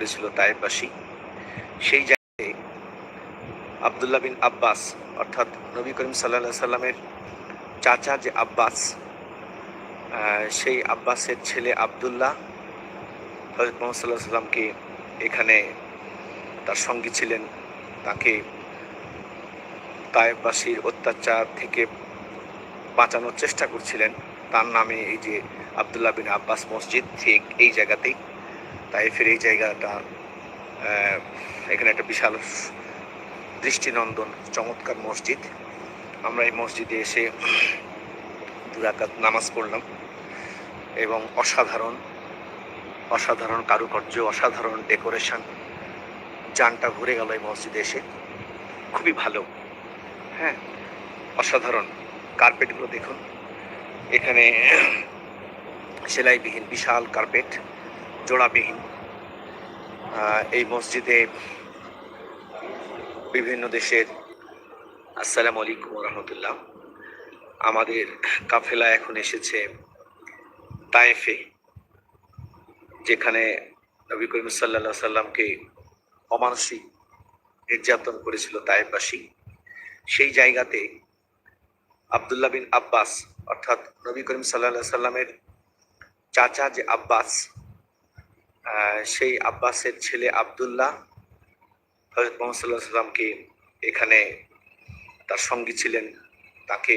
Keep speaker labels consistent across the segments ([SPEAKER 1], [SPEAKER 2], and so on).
[SPEAKER 1] করেছিল তায়েববাসী সেই জায়গায় আবদুল্লাহ বিন আব্বাস, অর্থাৎ নবী করিম সাল্লা সাল্লামের চাচা যে আব্বাস সেই আব্বাসের ছেলে আবদুল্লাহ হজরত মোহাম্মদ সাল্লাহ সাল্লামকে এখানে তার সঙ্গী ছিলেন। তাকে তায়েববাসীর অত্যাচার থেকে বাঁচানোর চেষ্টা করছিলেন। তার নামে এই যে আবদুল্লাহ বিন আব্বাস মসজিদ, ঠিক এই জায়গাতেই তাইফের এই জায়গাটা এখানে একটা বিশাল দৃষ্টিনন্দন, চমৎকার মসজিদ। আমরা এই মসজিদে এসে দুরাকাত নামাজ পড়লাম এবং অসাধারণ অসাধারণ কারুকার্য, অসাধারণ ডেকোরেশন, যানটা ঘুরে গেল এই মসজিদে এসে। খুবই ভালো হ্যাঁ অসাধারণ কার্পেটগুলো দেখুন। এখানে সেলাইবিহীন বিশাল কার্পেট। জোড়াবিহীন। এই মসজিদে বিভিন্ন দেশের আসসালামু আলাইকুম রহমতুল্লাহ আমাদের কাফেলা এখন এসেছে তায়েফে, যেখানে নবী করিম সাল্লা সাল্লামকে অমানসিক নির্যাতন করেছিল তায়েফবাসী। সেই জায়গাতে আবদুল্লাহ বিন আব্বাস, অর্থাৎ নবী করিম সাল্লা সাল্লামের চাচা যে আব্বাস সেই আব্বাসের ছেলে আবদুল্লাহ হজরত মোহাম্মদ সাল্লাহ সাল্লামকে এখানে তার সঙ্গী ছিলেন। তাকে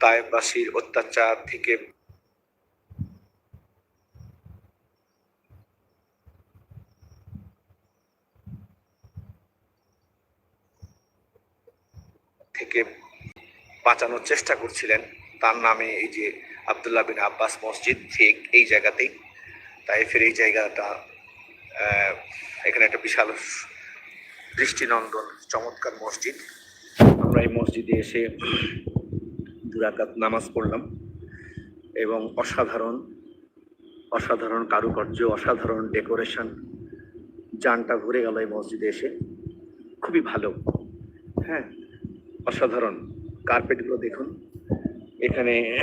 [SPEAKER 1] তায়েববাসীর অত্যাচার থেকে থেকে বাঁচানোর চেষ্টা করছিলেন। তার নামে এই যে আবদুল্লাহ বিন আব্বাস মসজিদ, ঠিক এই জায়গাতেই তাইফের এই জায়গাটা এখানে একটা বিশাল দৃষ্টিনন্দন, চমৎকার মসজিদ। আমরা এই মসজিদে এসে দুরাকাত নামাজ পড়লাম এবং অসাধারণ অসাধারণ কারুকার্য, অসাধারণ ডেকোরেশন যানটা ঘুরে গেল এই মসজিদে এসে। খুবই ভালো। হ্যাঁ অসাধারণ। কার্পেটগুলো দেখুন। এখানে